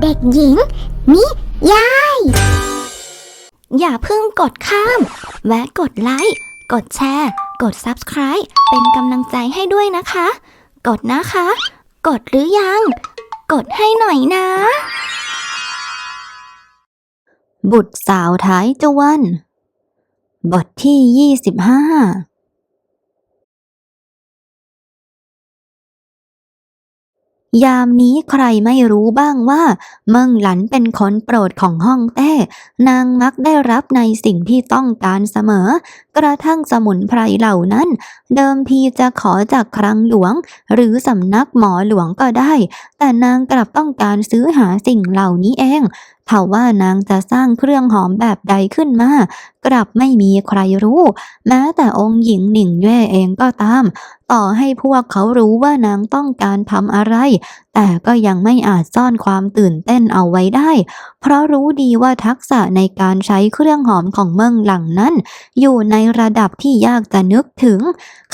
เด็กหญิง นิยาย อย่าเพิ่งกดข้าม แวะกดไลค์ กดแชร์ กด Subscribe เป็นกำลังใจให้ด้วยนะคะ กดนะคะ กดหรือยัง กดให้หน่อยนะ บุตรสาวท้ายจวน บทที่ 25 ยามนี้ใครไม่รู้บ้างว่า เมืองหลันเป็นคนโปรดของห้องแต้ นางมักได้รับในสิ่งที่ต้องการเสมอ กระทั่งสมุนไพรเหล่านั้น เดิมทีจะขอจากครังหลวง หรือสำนักหมอหลวงก็ได้ แต่นางกลับต้องการซื้อหาสิ่งเหล่านี้เอง เท่าว่านางจะสร้างเครื่องหอมแบบใดขึ้นมา กลับไม่มีใครรู้ แม้แต่องค์หญิงหนิงเย่เองก็ตาม ต่อให้พวกเขารู้ว่านางต้องการทำอะไร แต่ก็ยังไม่อาจซ่อนความตื่นเต้นเอาไว้ได้ เพราะรู้ดีว่าทักษะในการใช้เครื่องหอมของเมืองหลังนั้น อยู่ในระดับที่ยากจะนึกถึง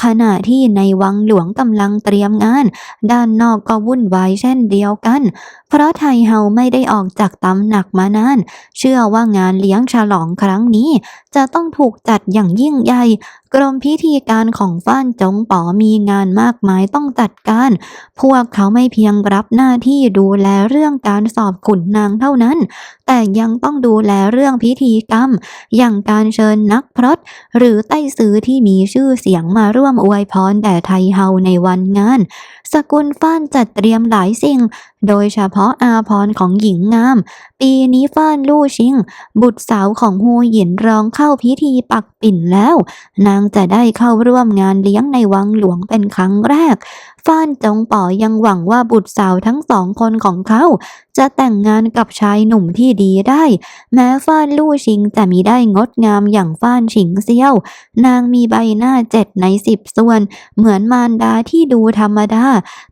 ขณะที่ในวังหลวงกำลังเตรียมงาน ด้านนอกก็วุ่นวายเช่นเดียวกัน เพราะไทเฮาไม่ได้ออกจากตำหนักมานาน เชื่อว่างานเลี้ยงฉลองครั้งนี้ จะต้องถูกจัดอย่างยิ่งใหญ่ กรมพิธีการของฟ้านจงป๋อมีงานมากมายต้องจัดการ พวกเขาไม่เพียงรับหน้าที่ดูแลเรื่องการสอบขุนนางเท่านั้น แต่ยังต้องดูแลเรื่องพิธีกรรม อย่างการเชิญนักพรตหรือไต้ซื้อที่มีชื่อเสียงมาร่วมอวยพรแด่ไทยเฮาในวันงาน สกุลฟ้านจัดเตรียมหลายสิ่ง โดยเฉพาะอาพรของหญิงงาม ปีนี้ฟ้านลู่ชิง บุตรสาวของฮูหยินรองเข้าพิธีปัก ปิ่นแล้ว นางจะได้เข้าร่วมงานเลี้ยงในวังหลวงเป็นครั้งแรกฟ้านจงป๋อยังหวังว่าบุตรสาวทั้งสองคนของเขา จะแต่งงานกับชายหนุ่มที่ดีได้ แม้ฟ้านลู่ชิงจะมีได้งดงามอย่างฟ้านฉิงเซียว นางมีใบหน้าเจ็ดในสิบส่วน เหมือนมารดาที่ดูธรรมดา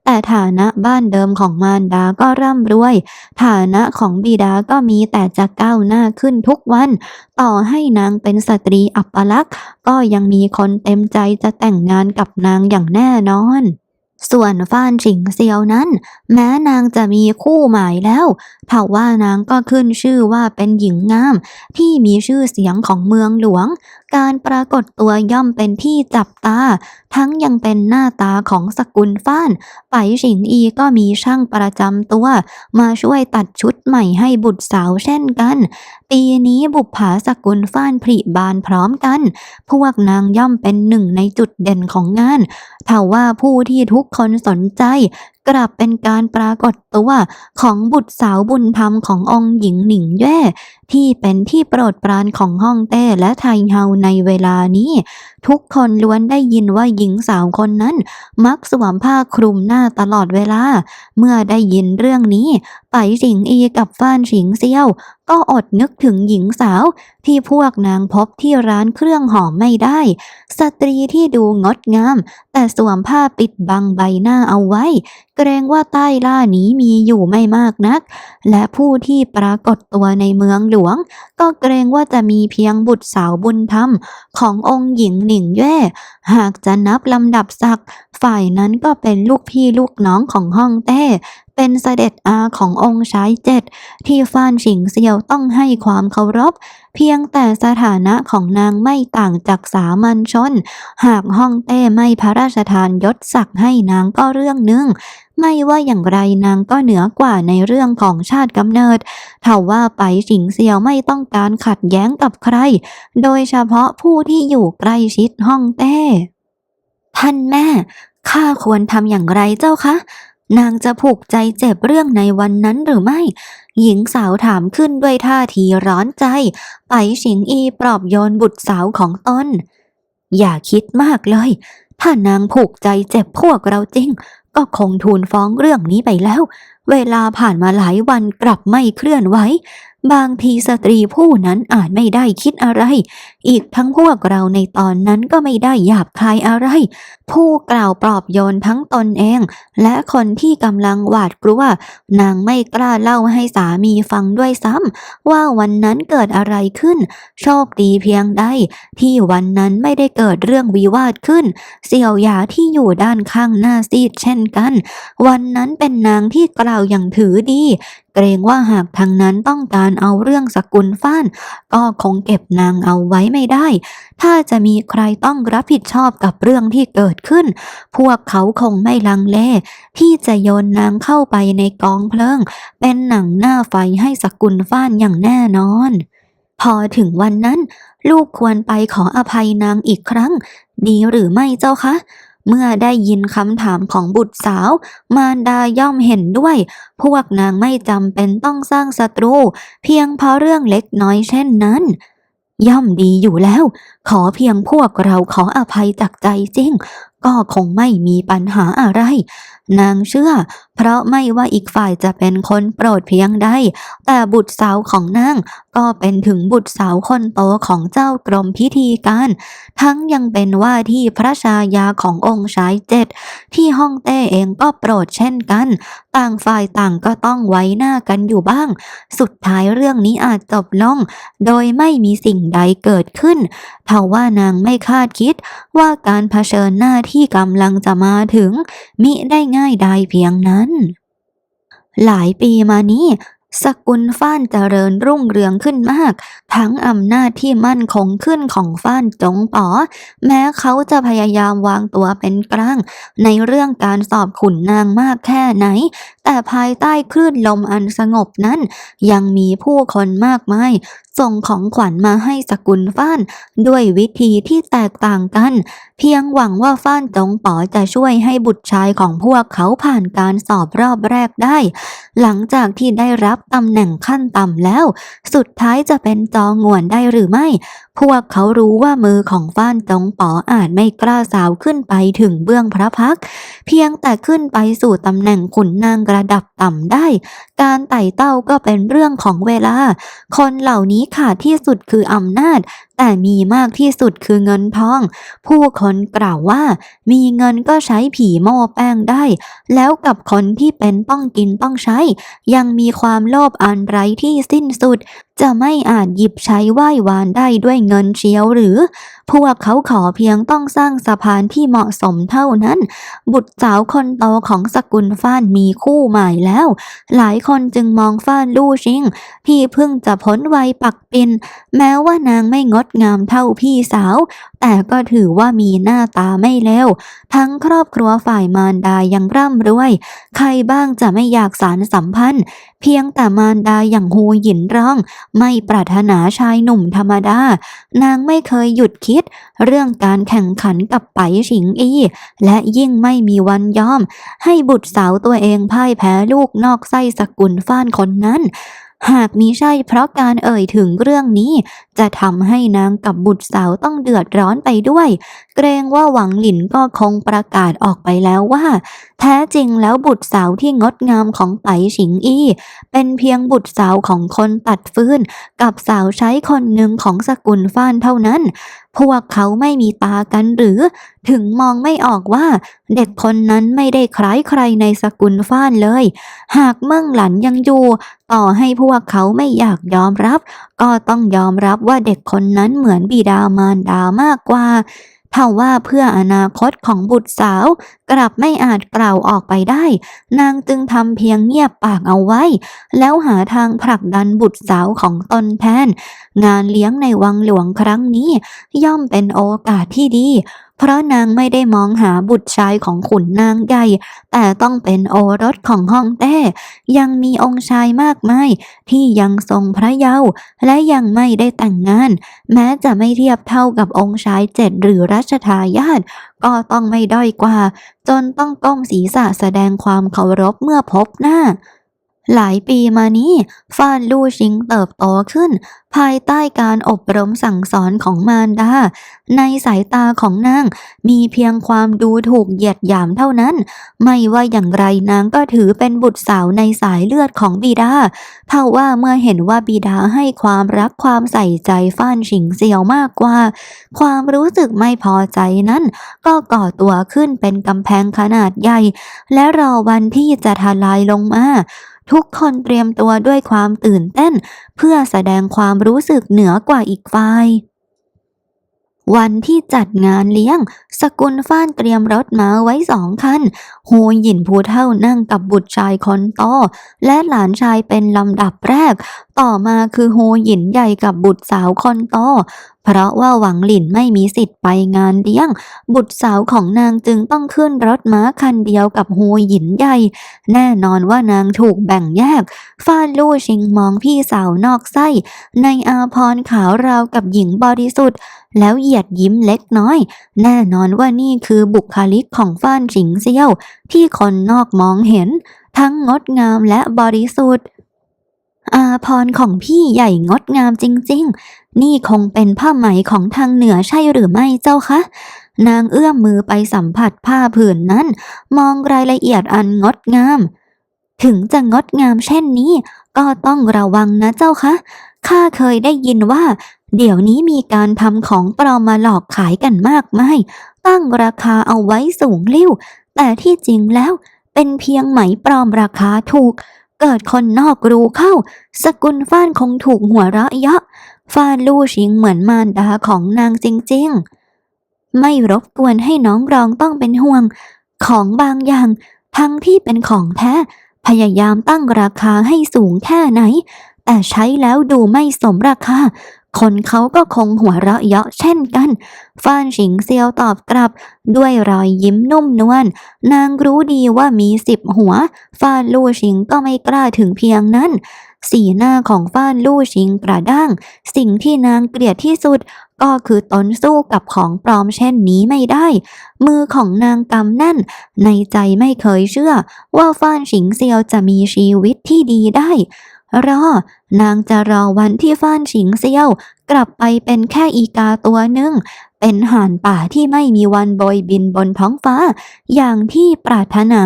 แต่ฐานะบ้านเดิมของมารดาก็ร่ำรวย ฐานะของบิดาก็มีแต่จะก้าวหน้าขึ้นทุกวัน ต่อให้นางเป็นสตรีอัปลักษณ์ ก็ยังมีคนเต็มใจจะแต่งงานกับนางอย่างแน่นอน ส่วนฟ้านฉิงเซียวนั้น แม้นางจะมีคู่หมายแล้วเท่าว่านางก็ขึ้นชื่อว่าเป็นหญิงงาม ที่มีชื่อเสียงของเมืองหลวง การปรากฏตัวย่อมเป็นที่จับตา ทั้งยังเป็นหน้าตาของสกุลฟ้าน ไปฉิงอีก็มีช่างประจำตัว มาช่วยตัดชุดใหม่ให้บุตรสาวเช่นกัน ปีนี้บุปผาสกุลฟ้านผลิบานพร้อมกัน พวกนางย่อมเป็นหนึ่งในจุดเด่นของงานถ้าว่าผู้ที่ทุกคนสนใจกลับเป็นการปรากฏตัวของบุตรสาวบุญธรรมขององค์หญิงหนิงแย่ที่เป็นที่โปรดปรานของฮ่องเต้และไทเฮาในเวลานี้ ทุกคนล้วนได้ยินว่าหญิงสาวคนนั้น มักสวมผ้าคลุมหน้าตลอดเวลา เมื่อได้ยินเรื่องนี้ ไปสิงอีกับฟ้านฉิงเซียว ก็อดนึกถึงหญิงสาว ที่พวกนางพบที่ร้านเครื่องหอมไม่ได้ สตรีที่ดูงดงาม แต่สวมผ้าปิดบังใบหน้าเอาไว้ เกรงว่าใต้ล่านี้มีอยู่ไม่มากนัก และผู้ที่ปรากฏตัวในเมืองหลวง ก็เกรงว่าจะมีเพียงบุตรสาวบุญธรรม ขององค์หญิงหนิงแย่ หากจะนับลำดับศักดิ์ฝ่ายนั้นก็เป็นลูกพี่ลูกน้องของฮ่องเต้ เป็นเสด็จอาขององค์ชายเจ็ดที่ฟ้านฉิงเซียวต้องให้ความเคารพ เพียงแต่สถานะของนางไม่ต่างจากสามัญชน หากฮ่องเต้ไม่พระราชทานยศศักดิ์ให้นางก็เรื่องหนึ่งไม่ว่าอย่างไรนางก็เหนือกว่าในเรื่องของชาติกำเนิดเท่าว่าไปฉิงเซียวไม่ต้องการขัดแย้งกับใคร โดยเฉพาะผู้ที่อยู่ใกล้ชิดฮ่องเต้ ท่านแม่ ข้าควรทำอย่างไรเจ้าคะ นางจะผูกใจเจ็บเรื่องในวันนั้นหรือไม่ หญิงสาวถามขึ้นด้วยท่าทีร้อนใจ ไปฉิงอีปลอบโยนบุตรสาวของตนอย่าคิดมากเลย ถ้านางผูกใจเจ็บพวกเราจริง ก็คงทูลฟ้องเรื่องนี้ไปแล้ว เวลาผ่านมาหลายวันกลับไม่เคลื่อนไหว บางทีสตรีผู้นั้นอาจไม่ได้คิดอะไร อีกทั้งพวกเราในตอนนั้นก็ไม่ได้หยาบคายอะไร ผู้กล่าวปลอบโยนทั้งตนเอง และคนที่กำลังหวาดกลัวนางไม่กล้าเล่าให้สามีฟังด้วยซ้ำว่าวันนั้นเกิดอะไรขึ้น โชคดีเพียงใดที่วันนั้นไม่ได้เกิดเรื่องวิวาทขึ้น เสี่ยวหยาที่อยู่ด้านข้างหน้าซีดเช่นกัน วันนั้นเป็นนางที่กล่าวอย่างถือดี เกรงว่าหากทางนั้นต้องการเอาเรื่องสกุลฟ้าน ก็คงเก็บนางเอาไว้ไม่ได้ ถ้าจะมีใครต้องรับผิดชอบกับเรื่องที่เกิดขึ้น พวกเขาคงไม่ลังเลที่จะโยนนางเข้าไปในกองเพลิง เป็นหนังหน้าไฟให้สกุลฟ้านอย่างแน่นอน พอถึงวันนั้น ลูกควรไปขออภัยนางอีกครั้ง ดีหรือไม่เจ้าคะ เมื่อได้ยินคำถามของบุตรสาว มารดาย่อมเห็นด้วย พวกนางไม่จำเป็นต้องสร้างศัตรู เพียงเพราะเรื่องเล็กน้อยเช่นนั้น ย่อมดีอยู่แล้ว ขอเพียงพวกเราขออภัยจากใจจริง ก็คงไม่มีปัญหาอะไร นางเชื่อ เพราะไม่ว่าอีกฝ่ายจะเป็นคนโปรดเพียงใด แต่บุตรสาวของนางก็เป็นถึงบุตรสาวคนโตของเจ้ากรมพิธีการ ทั้งยังเป็นว่าที่พระชายาขององค์ชายเจ็ด ที่ฮ่องเต้เองก็โปรดเช่นกัน ต่างฝ่ายต่างก็ต้องไว้หน้ากันอยู่บ้าง สุดท้ายเรื่องนี้อาจจบลง โดยไม่มีสิ่งใดเกิดขึ้นทว่านางไม่คาดคิดว่าการเผชิญหน้าที่กำลังจะมาถึง มิได้ง่ายดายเพียงนั้น หลายปีมานี้ สกุลฟ้านเจริญรุ่งเรืองขึ้นมาก ทั้งอำนาจที่มั่นคงขึ้นของฟ้านจงป๋อ แม้เขาจะพยายามวางตัวเป็นกลาง ในเรื่องการสอบขุนนางมากแค่ไหน แต่ภายใต้คลื่นลมอันสงบนั้น ยังมีผู้คนมากมาย ส่งของขวัญมาให้สกุลฟ้าน ด้วยวิธีที่แตกต่างกัน เพียงหวังว่าฟ้านจงป๋อจะช่วยให้บุตรชายของพวกเขาผ่านการสอบรอบแรกได้ หลังจากที่ได้รับตำแหน่งขั้นต่ำแล้ว สุดท้ายจะเป็นจองงวนได้หรือไม่ พวกเขารู้ว่ามือของฟ้านจงป๋ออาจไม่กล้าสาวขึ้นไปถึงเบื้องพระพัก เพียงแต่ขึ้นไปสู่ตำแหน่งขุนนางระดับต่ำได้ การไต่เต้าก็เป็นเรื่องของเวลา คนเหล่านี้ขาดที่สุดคืออำนาจ แต่มีมากที่สุดคือเงินทอง ผู้คนกล่าวว่า มีเงินก็ใช้ผีโม่แป้งได้ แล้วกับคนที่เป็นต้องกินต้องใช้ ยังมีความโลภอันไร้ที่สิ้นสุด จะไม่อาจหยิบใช้ไหว้วานได้ด้วยเงินเชียวหรือ พวกเขาขอเพียงต้องสร้างสะพานที่เหมาะสมเท่านั้น บุตรสาวคนโตของสกุลฟ้านมีคู่ใหม่แล้ว หลายคนจึงมองฟ้านลู่ชิงที่เพิ่งจะพ้นวัยปักปิน แม้ว่านางไม่งดงามเท่าพี่สาว แต่ก็ถือว่ามีหน้าตาไม่เลวทั้งครอบครัวฝ่ายมารดายังร่ำรวย ใครบ้างจะไม่อยากสารสัมพันธ์ เพียงแต่มารดาอย่างฮูหยินร้อง ไม่ปรารถนาชายหนุ่มธรรมดา นางไม่เคยหยุดคิด เรื่องการแข่งขันกับไปฉิงอีและยิ่งไม่มีวันยอม ให้บุตรสาวตัวเองพ่ายแพ้ลูกนอกไส้สกุลฟ้านคนนั้น หากมิใช่เพราะการเอ่ยถึงเรื่องนี้ จะทำให้นางกับบุตรสาวต้องเดือดร้อนไปด้วย เกรงว่าหวังหลินก็คงประกาศออกไปแล้วว่า แท้จริงแล้วบุตรสาวที่งดงามของไปฉิงอี้ เป็นเพียงบุตรสาวของคนตัดฟืน กับสาวใช้คนหนึ่งของสกุลฟ้านเท่านั้นพวกเขาไม่มีตากันหรือ ถึงมองไม่ออกว่า เด็กคนนั้นไม่ได้คล้ายใครในสกุลฟ้านเลย หากเมิ่งหลันยังอยู่ ต่อให้พวกเขาไม่อยากยอมรับ ก็ต้องยอมรับว่าเด็กคนนั้นเหมือนบิดามารดามากกว่าเท่าว่าเพื่ออนาคตของบุตรสาว กลับไม่อาจกล่าวออกไปได้ นางจึงทำเพียงเงียบปากเอาไว้ แล้วหาทางผลักดันบุตรสาวของตนแทนงานเลี้ยงในวังหลวงครั้งนี้ ย่อมเป็นโอกาสที่ดี เพราะนางไม่ได้มองหาบุตรชายของขุนนางใหญ่ แต่ต้องเป็นโอรสของฮ่องแต้ยังมีองค์ชายมากมาย ที่ยังทรงพระเยาว์และยังไม่ได้แต่งงาน แม้จะไม่เทียบเท่ากับองค์ชายเจ็ดหรือรัชทายาทก็ต้องไม่ด้อยกว่า จนต้องก้มศีรษะแสดงความเคารพเมื่อพบหน้า หลายปีมานี้ฟ้านลู่ชิงเติบโตขึ้น ภายใต้การอบรมสั่งสอนของมารดา ในสายตาของนาง มีเพียงความดูถูกเหยียดหยามเท่านั้น ไม่ว่าอย่างไรนางก็ถือเป็นบุตรสาวในสายเลือดของบิดาเท่าว่าเมื่อเห็นว่าบิดาให้ความรักความใส่ใจฟ้านฉิงเซียวมากกว่า ความรู้สึกไม่พอใจนั้น ก็ก่อตัวขึ้นเป็นกำแพงขนาดใหญ่ และรอวันที่จะทลายลงมา ทุกคนเตรียมตัวด้วยความตื่นเต้น เพื่อแสดงความรู้สึกเหนือกว่าอีกฝ่ายวันที่จัดงานเลี้ยง สกุลฟ้านเตรียมรถม้าไว้สองคันโฮหยินผู้เท่านั่งกับบุตรชายคนโตและหลานชายเป็นลำดับแรก ต่อมาคือโฮหยินใหญ่กับบุตรสาวคนโตเพราะว่าหวังหลินไม่มีสิทธิ์ไปงานเลี้ยง บุตรสาวของนางจึงต้องขึ้นรถม้าคันเดียวกับโฮหยินใหญ่ แน่นอนว่านางถูกแบ่งแยกฟานลู่ชิงมองพี่สาวนอกไส้ ในอาพรขาวราวกับหญิงบริสุทธิ์แล้วเหยียดยิ้มเล็กน้อย แน่นอนว่านี่คือบุคลิกของฟ้านฉิงเซียว ที่คนนอกมองเห็น ทั้งงดงามและบริสุทธิ์ อาพรของพี่ใหญ่งดงามจริง ๆ นี่คงเป็นผ้าไหมของทางเหนือใช่หรือไม่เจ้าคะ นางเอื้อมมือไปสัมผัสผ้าผืนนั้น มองรายละเอียดอันงดงาม ถึงจะงดงามเช่นนี้ ก็ต้องระวังนะเจ้าคะ ข้าเคยได้ยินว่า เดี๋ยวนี้มีการทำของปลอมมาหลอกขายกันมากมาย ตั้งราคาเอาไว้สูงลิ่ว แต่ที่จริงแล้วเป็นเพียงไหมปลอมราคาถูก เกิดคนนอกรู้เข้า สกุลฟ้านคงถูกหัวเราะเยาะฟ้านลู่ชิงเหมือนมารดาของนางจริงๆ ไม่รบกวนให้น้องรองต้องเป็นห่วง ของบางอย่าง ทั้งที่เป็นของแท้ พยายามตั้งราคาให้สูงแค่ไหน แต่ใช้แล้วดูไม่สมราคา คนเขาก็คงหัวเราะเยาะเช่นกันฟ้านฉิงเซียวตอบกลับ ด้วยรอยยิ้มนุ่มนวลนางรู้ดีว่ามีสิบหัวฟ้านลู่ชิงก็ไม่กล้าถึงเพียงนั้น สีหน้าของฟ้านลู่ชิงกระด้าง สิ่งที่นางเกลียดที่สุดก็คือตนสู้กับของปลอมเช่นนี้ไม่ได้ มือของนางกำแน่น ในใจไม่เคยเชื่อว่าฟ้านฉิงเซียวจะมีชีวิตที่ดีได้ รอนางจะรอวันที่ฟ้านฉิงเซี่ยว กลับไปเป็นแค่อีกาตัวหนึ่ง เป็นห่านป่าที่ไม่มีวันโบยบินบนท้องฟ้า อย่างที่ปรารถนา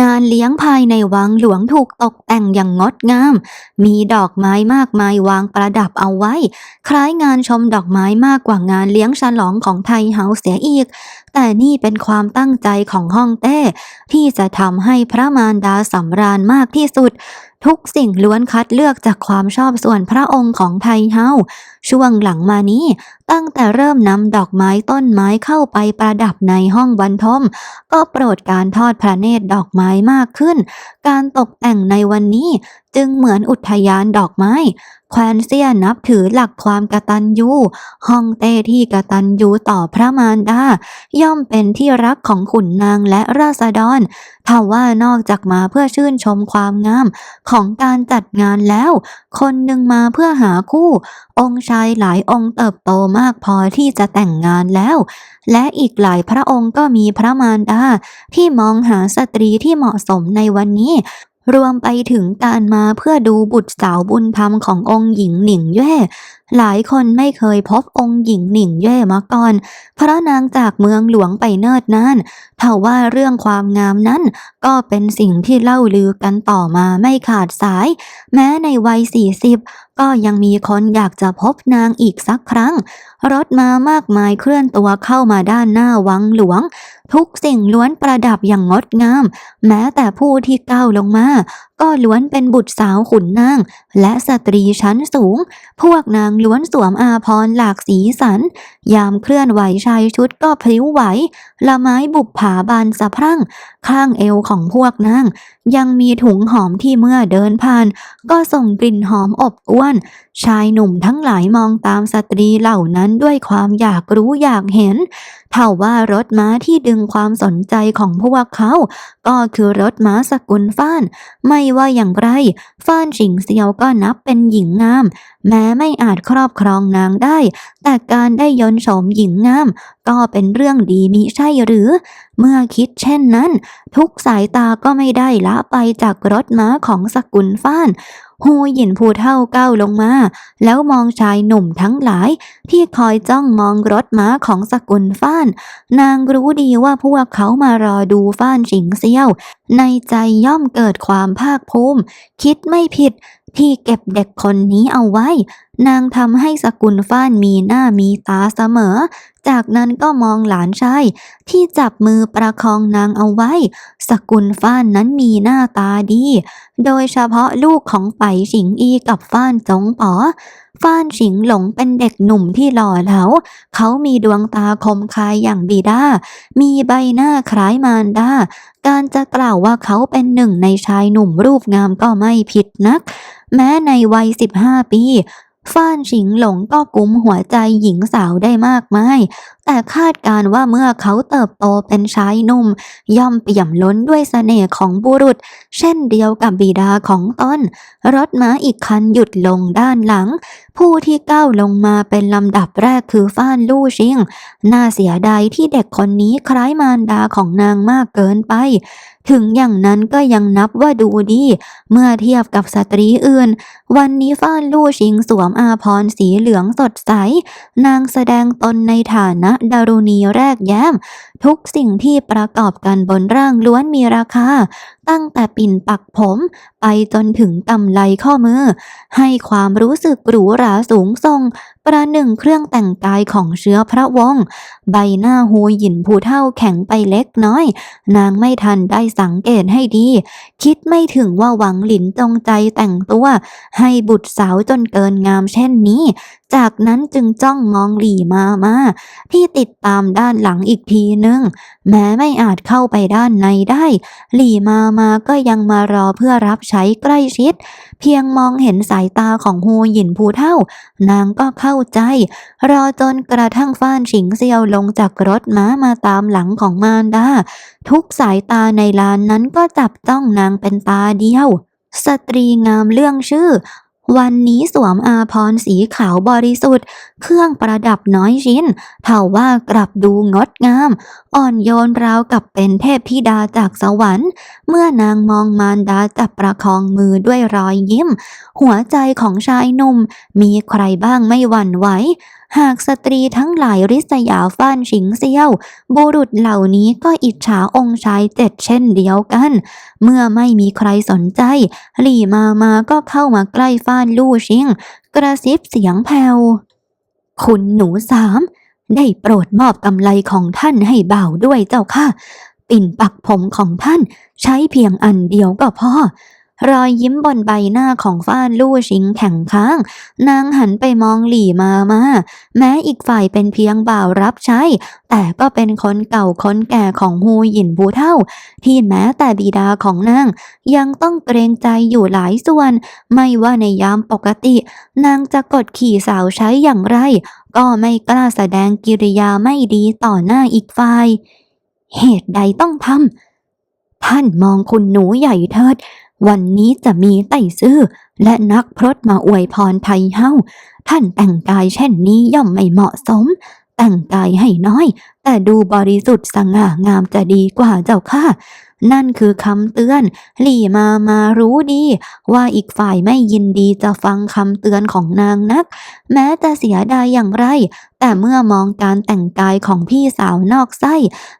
งานเลี้ยงภายในวังหลวงถูกตกแต่งอย่างงดงาม มีดอกไม้มากมายวางประดับเอาไว้ คล้ายงานชมดอกไม้มากกว่างานเลี้ยงฉลองของไทยเฮาเสียอีก แต่นี่เป็นความตั้งใจของฮ่องเต้ ที่จะทำให้พระมารดาสำราญมากที่สุด ทุกสิ่งล้วนคัดเลือกจากความชอบส่วนพระองค์ของไทเฮาช่วงหลังมานี้ ตั้งแต่เริ่มนำดอกไม้ต้นไม้เข้าไปประดับในห้องบรรทม ก็โปรดการทอดพระเนตรดอกไม้มากขึ้น การตกแต่งในวันนี้จึงเหมือนอุทยานดอกไม้ แควนเซียนับถือหลักความกตัญญูฮ่องเต้ที่กตัญญูต่อพระมารดา ย่อมเป็นที่รักของขุนนางและราษฎรถ้าว่านอกจากมาเพื่อชื่นชมความงามของการจัดงานแล้ว คนหนึ่งมาเพื่อหาคู่ องค์ชายหลายองค์เติบโตมากพอที่จะแต่งงานแล้ว และอีกหลายพระองค์ก็มีพระมารดาที่มองหาสตรีที่เหมาะสมในวันนี้ รวมไปถึงการมาเพื่อดูบุตรสาวบุญธรรมขององค์หญิงหนิงเย่หลายคนไม่เคยพบองค์หญิงหนิงเย่มาก่อนเพราะนางจากเมืองหลวงไปเนิดนานเท่าว่าเรื่องความงามนั้น ก็เป็นสิ่งที่เล่าลือกันต่อมาไม่ขาดสาย แม้ในวัยสี่สิบก็ยังมีคนอยากจะพบนางอีกสักครั้ง รถมามากมายเคลื่อนตัวเข้ามาด้านหน้าวังหลวง ทุกสิ่งล้วนประดับอย่างงดงาม แม้แต่ผู้ที่ก้าวลงมาก็ล้วนเป็นบุตรสาวขุนนาง และสตรีชั้นสูง พวกนางล้วนสวมอาภรหลากสีสัน ยามเคลื่อนไหวชายชุดก็พลิ้วไหว ละไม้บุบผาบานสะพรั่ง ข้างเอวของพวกนาง ยังมีถุงหอมที่เมื่อเดินผ่าน ก็ส่งกลิ่นหอมอบอวน ชายหนุ่มทั้งหลายมองตามสตรีเหล่านั้นด้วยความอยากรู้อยากเห็นเท่าว่ารถม้าที่ดึงความสนใจของพวกเขา ก็คือรถม้าสกุลฟ้าน ไม่ว่าอย่างไรฟ้านฉิงเซียวก็นับเป็นหญิงงาม แม้ไม่อาจครอบครองนางได้ แต่การได้ยนต์โฉมหญิงงาม ก็เป็นเรื่องดีมิใช่หรือ เมื่อคิดเช่นนั้น ทุกสายตาก็ไม่ได้ละไปจากรถม้าของสกุลฟ้าน หูหยินผู้เท่าก้าวลงมา แล้วมองชายหนุ่มทั้งหลาย ที่คอยจ้องมองรถม้าของสกุลฟ้าน นางรู้ดีว่าพวกเขามารอดูฟ้านฉิงเซียว ในใจย่อมเกิดความภาคภูมิ คิดไม่ผิด ที่เก็บเด็กคนนี้เอาไว้ นางทำให้สกุลฟ้านมีหน้ามีตาเสมอ จากนั้นก็มองหลานชายที่จับมือประคองนางเอาไว้ สกุลฟ้านนั้นมีหน้าตาดี โดยเฉพาะลูกของไปฉิงอีกับฟ้านจงป๋อ ฟ้านฉิงหลงเป็นเด็กหนุ่มที่หล่อเหลา เขามีดวงตาคมคายอย่างบิดา มีใบหน้าคล้ายมารดา การจะกล่าวว่าเขาเป็นหนึ่งในชายหนุ่มรูปงามก็ไม่ผิดนัก แม้ในวัย 15 ปีฟ้านฉิงหลงก็กุมหัวใจหญิงสาวได้มากมาย แต่คาดการว่าเมื่อเขาเติบโตเป็นชายหนุ่ม ย่อมเปี่ยมล้นด้วยเสน่ห์ของบุรุษ เช่นเดียวกับบิดาของตนรถม้าอีกคันหยุดลงด้านหลัง ผู้ที่ก้าวลงมาเป็นลำดับแรกคือฟ้านลู่ชิง น่าเสียดายที่เด็กคนนี้คล้ายมารดาของนางมากเกินไป ถึงอย่างนั้นก็ยังนับว่าดูดี เมื่อเทียบกับสตรีอื่น วันนี้ฟ้านลู่ชิงสวมอาภรณ์สีเหลืองสดใส นางแสดงตนในฐานะดารุณีแรกแย้ม ทุกสิ่งที่ประกอบกันบนร่างล้วนมีราคา ตั้งแต่ปิ่นปักผม ไปจนถึงกำไลข้อมือ ให้ความรู้สึกหรูหราสูงส่ง ประหนึ่งเครื่องแต่งกายของเชื้อพระวงศ์ใบหน้าหูหยินผู้เท่าแข็งไปเล็กน้อย นางไม่ทันได้สังเกตให้ดี คิดไม่ถึงว่าหวังหลินจงใจแต่งตัว ให้บุตรสาวจนเกินงามเช่นนี้ จากนั้นจึงจ้องมองหลี่มามาที่ติดตามด้านหลังอีกทีนึง แม้ไม่อาจเข้าไปด้านในได้ หลี่มามาก็ยังมารอเพื่อรับใช้ใกล้ชิดเพียงมองเห็นสายตาของฮูหยินผู้เท่า นางก็เข้าใจ รอจนกระทั่งฟ้านฉิงเซียวลงจากรถม้ามาตามหลังของมารดา ทุกสายตาในลานนั้นก็จับจ้องนางเป็นตาเดียว สตรีงามเรื่องชื่อ วันนี้สวมอาพรสีขาวบริสุทธิ์ เครื่องประดับน้อยชิ้นเท่าว่ากลับดูงดงาม อ่อนโยนราวกับเป็นเทพธิดาจากสวรรค์ เมื่อนางมองมารดาจับประคองมือด้วยรอยยิ้ม หัวใจของชายหนุ่มมีใครบ้างไม่หวั่นไหวหากสตรีทั้งหลายริษยาฟ้านฉิงเซียว บุรุษเหล่านี้ก็อิจฉาองค์ชายเจ็ดเช่นเดียวกัน เมื่อไม่มีใครสนใจ หลี่มามาก็เข้ามาใกล้ฟ้านลู่ชิง กระซิบเสียงแผ่วคุณหนูสาม ได้โปรดมอบกำไลของท่านให้บ่าวด้วยเจ้าค่ะ ปิ่นปักผมของท่าน ใช้เพียงอันเดียวก็พอ รอยยิ้มบนใบหน้าของฟ้านลู่ชิงแข็งค้าง นางหันไปมองหลี่มามา แม้อีกฝ่ายเป็นเพียงบ่าวรับใช้ แต่ก็เป็นคนเก่าคนแก่ของฮูหยินผู้เท่า ที่แม้แต่บิดาของนาง ยังต้องเกรงใจอยู่หลายส่วน ไม่ว่าในยามปกติ นางจะกดขี่สาวใช้อย่างไร ก็ไม่กล้าแสดงกิริยาไม่ดีต่อหน้าอีกฝ่าย เหตุใดต้องทำท่านมองคุณหนูใหญ่เถิด วันนี้จะมีไต่ซื่อและนักพรตมาอวยพรไทยเฮาท่านแต่งกายเช่นนี้ย่อมไม่เหมาะสม แต่งกายให้น้อย แต่ดูบริสุทธิ์สง่างามจะดีกว่าเจ้าค่ะ นั่นคือคำเตือน หลี่มามารู้ดี ว่าอีกฝ่ายไม่ยินดีจะฟังคำเตือนของนางนัก แม้จะเสียดายอย่างไร แต่เมื่อมองการแต่งกายของพี่สาวนอกไส้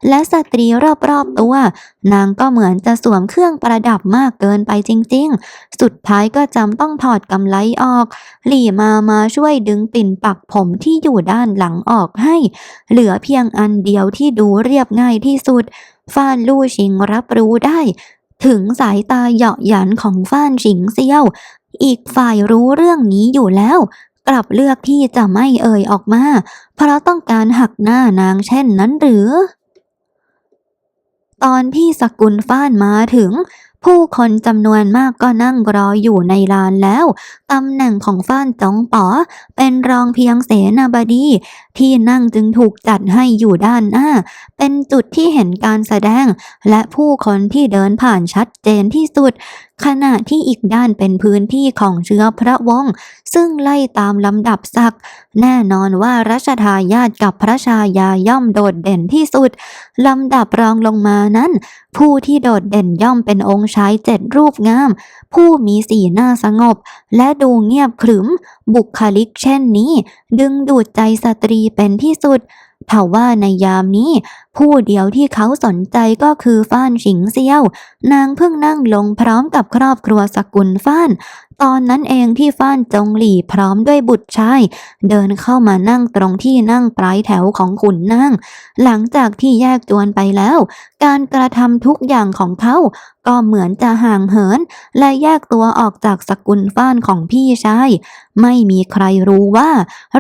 และสตรีรอบๆตัว นางก็เหมือนจะสวมเครื่องประดับมากเกินไปจริงๆ สุดท้ายก็จำต้องถอดกำไลออก หลี่มามาช่วยดึงปิ่นปักผมที่อยู่ด้านหลังออกให้ เหลือเพียงอันเดียวที่ดูเรียบง่ายที่สุดฟ้านลู่ชิงรับรู้ได้ ถึงสายตาเหยาะหยันของฟ้านชิงเซียว อีกฝ่ายรู้เรื่องนี้อยู่แล้ว กลับเลือกที่จะไม่เอ่ยออกมา เพราะต้องการหักหน้านางเช่นนั้นหรือ ตอนที่สกุลฟ้านมาถึง ผู้คนจำนวนมากก็นั่งรออยู่ในลานแล้วตำแหน่งของฟ้านจงป๋อเป็นรองเพียงเสนาบดี ที่นั่งจึงถูกจัดให้อยู่ด้านหน้า เป็นจุดที่เห็นการแสดง และผู้คนที่เดินผ่านชัดเจนที่สุด ขณะที่อีกด้านเป็นพื้นที่ของเชื้อพระวงศ์ซึ่งไล่ตามลำดับศักดิ์แน่นอนว่ารัชทายาทกับพระชายาย่อมโดดเด่นที่สุด ลำดับรองลงมานั้น ผู้ที่โดดเด่นย่อมเป็นองค์ชายเจ็ดรูปงาม ผู้มีสีหน้าสงบ และดูเงียบขรึม บุคลิกเช่นนี้ ดึงดูดใจสตรีเป็นที่สุดทว่าในยามนี้ ผู้เดียวที่เขาสนใจก็คือฟ้านฉิงเซียว นางเพิ่งนั่งลงพร้อมกับครอบครัวสกุลฟ้าน ตอนนั้นเองที่ฟ้านจงหลี่พร้อมด้วยบุตรชาย เดินเข้ามานั่งตรงที่นั่งปลายแถวของขุนนาง หลังจากที่แยกจวนไปแล้ว การกระทำทุกอย่างของเขาก็เหมือนจะห่างเหิน และแยกตัวออกจากสกุลฟ้านของพี่ชาย ไม่มีใครรู้ว่า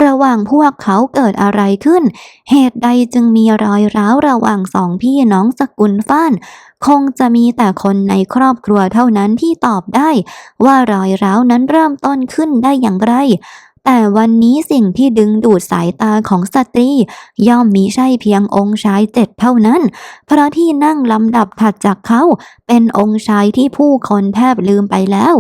ระหว่างพวกเขาเกิดอะไรขึ้น เหตุใดจึงมีรอยร้าวระหว่างสองพี่น้องสกุลฟ้าน คงจะมีแต่คนในครอบครัวเท่านั้นที่ตอบได้ ว่ารอยร้าวนั้นเริ่มต้นขึ้นได้อย่างไร แต่วันนี้สิ่งที่ดึงดูดสายตาของสตรี ย่อมมีใช่เพียงองค์ชายเจ็ดเท่านั้น เพราะที่นั่งลำดับถัดจากเขา เป็นองค์ชายที่ผู้คนแทบลืมไปแล้ว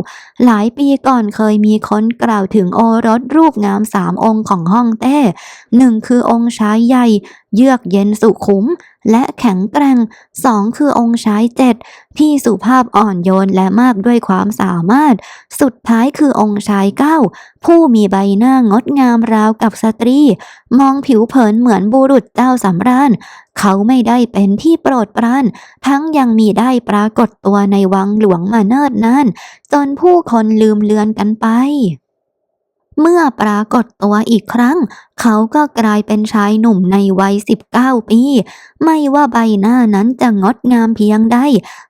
หลายปีก่อนเคยมีคนกล่าวถึงโอรสรูปงามสามองค์ของห้องเต้หนึ่งคือองค์ชายใหญ่ เยือกเย็นสุขุม และแข็งแกร่งสองคือองค์ชายเจ็ดที่สุภาพอ่อนโยนและมากด้วยความสามารถ สุดท้ายคือองค์ชายเก้าผู้มีใบหน้างดงามราวกับสตรี มองผิวเผินเหมือนบุรุษเจ้าสำราญ เขาไม่ได้เป็นที่โปรดปราน ทั้งยังมีได้ปรากฏตัวในวังหลวงมาเนิ่นนาน จนผู้คนลืมเลือนกันไปเมื่อปรากฏตัวอีกครั้ง เขาก็กลายเป็นชายหนุ่มในวัย 19 ปี ไม่ว่าใบหน้านั้นจะงดงามเพียงใด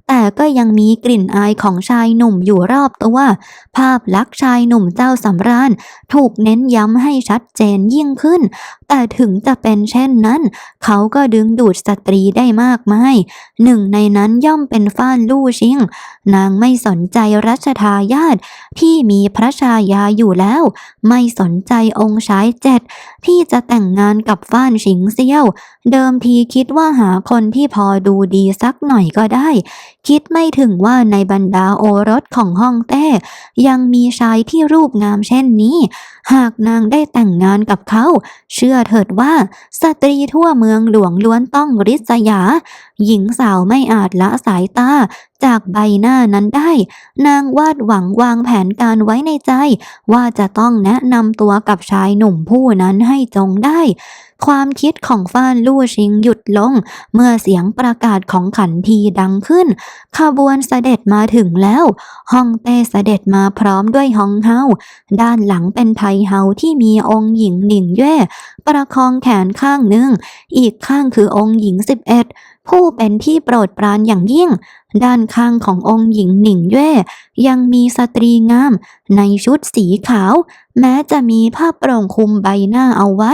แต่ก็ยังมีกลิ่นอายของชายหนุ่มอยู่รอบตัว ภาพลักษณ์ชายหนุ่มเจ้าสำราญ ถูกเน้นย้ำให้ชัดเจนยิ่งขึ้น แต่ถึงจะเป็นเช่นนั้น เขาก็ดึงดูดสตรีได้มากมาย หนึ่งในนั้นย่อมเป็นฟ้านลู่ชิง นางไม่สนใจรัชทายาทที่มีพระชายาอยู่แล้ว ไม่สนใจองค์ชายเจ็ดที่จะแต่งงานกับฟ้านฉิงเซี่ยว เดิมทีคิดว่าหาคนที่พอดูดีสักหน่อยก็ได้ คิดไม่ถึงว่าในบรรดาโอรสของห้องเต้ ยังมีชายที่รูปงามเช่นนี้ หากนางได้แต่งงานกับเขา เชื่อเถิดว่าสตรีทั่วเมืองหลวงล้วนต้องริษยา หญิงสาวไม่อาจละสายตาจากใบหน้านั้นได้ นางวาดหวังวางแผนการไว้ในใจ ว่าจะต้องแนะนำตัวกับชายหนุ่มผู้นั้นให้จงได้ ความคิดของฟ้านลู่ชิงหยุดลง เมื่อเสียงประกาศของขันทีดังขึ้น ขบวนเสด็จมาถึงแล้วฮองเต้เสด็จมาพร้อมด้วยฮองเฮาด้านหลังเป็นไทเฮาที่มีองค์หญิงหนิงเย่ประคองแขนข้างหนึ่ง อีกข้างคือองค์หญิงสิบเอ็ด ผู้เป็นที่โปรดปรานอย่างยิ่ง ด้านข้างขององค์หญิงหนิงเย่ยังมีสตรีงาม ในชุดสีขาว แม้จะมีผ้าโปร่งคลุมใบหน้าเอาไว้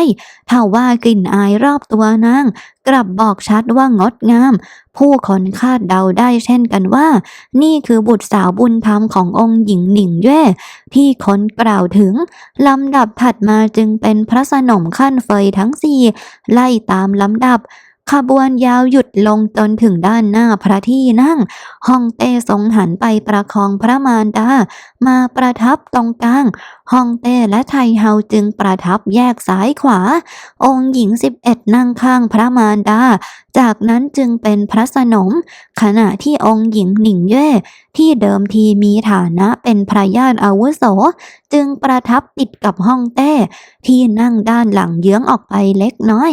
ถ้าว่ากลิ่นอายรอบตัวนาง กลับบอกชัดว่างดงาม ผู้คนคาดเดาได้เช่นกันว่า นี่คือบุตรสาวบุญธรรมขององค์หญิงหนิงเย่ที่คนกล่าวถึงลำดับถัดมาจึงเป็นพระสนมขั้นเฟยทั้งสี่ไล่ตามลำดับ ขบวนยาวหยุดลงจนถึงด้านหน้าพระที่นั่งฮ่องเต้ทรงหันไปประคองพระมารดา มาประทับตรงกลางฮ่องเต้และไทเฮาจึงประทับแยกซ้ายขวา องค์หญิงสิบเอ็ดนั่งข้างพระมารดา จากนั้นจึงเป็นพระสนม ขณะที่องค์หญิงหนิงเย่ที่เดิมทีมีฐานะเป็นพระญาติอาวุโส จึงประทับติดกับฮ่องเต้ ที่นั่งด้านหลังเยื้องออกไปเล็กน้อย